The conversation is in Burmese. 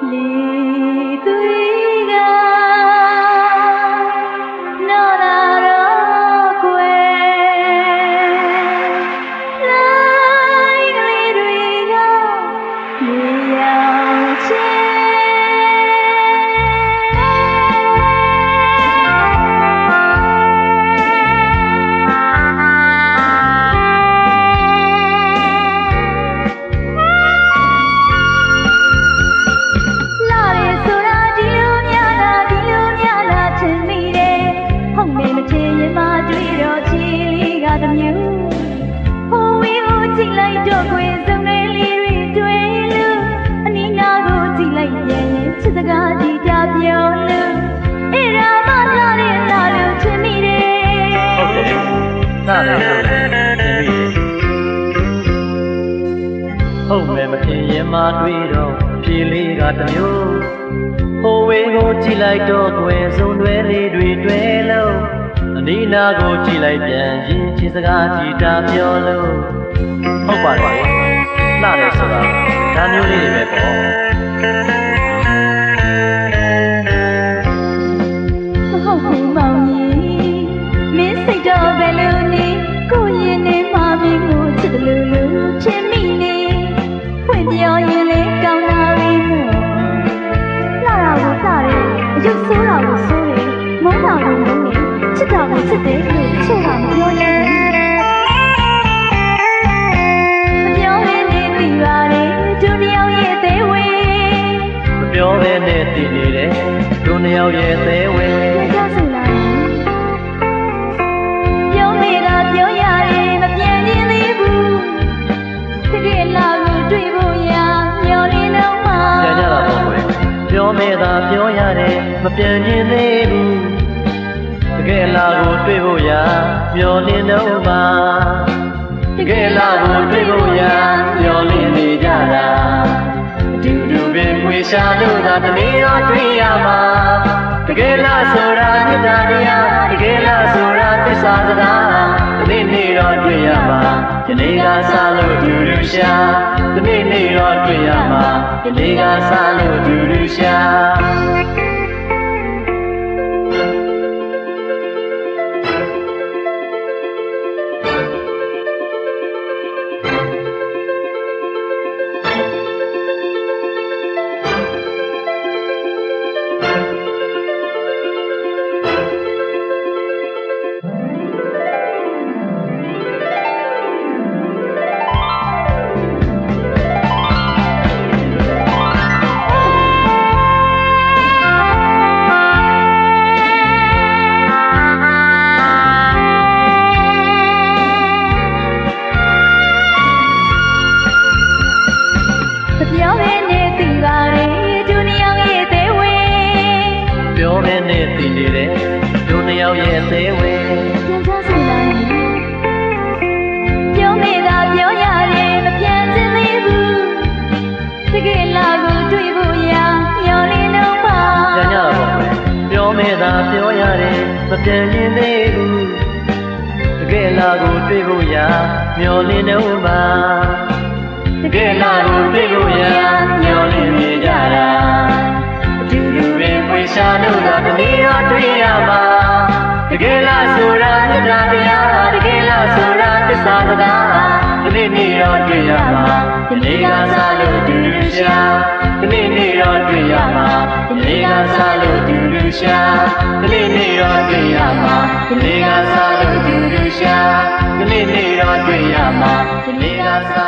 你对 စ်စကားကြည့်ကြပြောင်းလို့အေရာမလာရင်လာလို့ချင်မိတယ်ဟုတ်တယ်နားလည်းလို့ချင်မိတယ်ဟုတ်မယ်မထင်ရင်မှတွေ့တော့ဖြေလေးကတမျိုးဟိုဝေးကိုကြည့်လိုက်တော့ကွယ်စုံတွဲလေးတွေတွေ့လို့အနီးနားကိုကြည့်လိုက်ပြန်ရင်ချစ်စကားကြည့်တာပြောလို့ဟုတ်ပါတယ်လာတယ်ဆိုတာဒါမျိုးလေးတွေပဲပေါ့ တို့နှစ်ယောက်ရဲ့သဲဝဲကြဆူလာပြောမေတာပြောရတယ်မပြန်ခြင်းသေးဘူးတကယ်လာကိုတွေ့ဖို့ရာမျောနေတော့မှပြန်ကြတာပေါ့ကွယ်ပြောမဲသာပြောရတယ်မပြန်ခြင်းသေးဘူးတကယ်လာကိုတွေ့ဖို့ရာမျောလင်းတော့မှာတကယ်လာကိုတွေ့ဖို့ရာမျောလင်းနေကြတာအတူတူပင်ခွေ ရှာလို့သာတနေ့တော့တွေ့ရမှာတကယ်လားဆိုတာမြတ်တရားတကယ်လားဆိုတာသစ္စာစကားဒီနေ့နေ့တော့တွေ့ရမှာဒီနေ့ကစားလို့တူတူရှာဒီနေ့နေ့တော့တွေ့ရမှာဒီနေ့ကစားလို့တူတူရှာ သာပြောရတယ်မပြန်ရင်သေးဘူးတကယ်လာကိုတွေ့ဖို့ရာမျောလင်းတော့မှာတကယ်လာကိုတွေ့ဖို့ရာမျောလင်းနေကြတာအတူတူပင်ခွေရှာလို့သာတနေ့တော့တွေ့ရမှာတကယ်လားဆိုတာမြတ်တာတရားတကယ်လားဆိုတာသစ္စာစကားဒီ နေ့နေ့တော့တွေ့ရမှာဒီနေ့ကစားလို့တူတူရှာဒီနေ့နေ့တော့တွေ့ရမှာဒီနေ့ကစားလို့တူတူရှာဒီနေ့နေ့တော့တွေ့ရမှာဒီနေ့ကစားလို့တူတူရှာဒီနေ့နေ့တော့တွေ့ရမှာဒီနေ့ကစား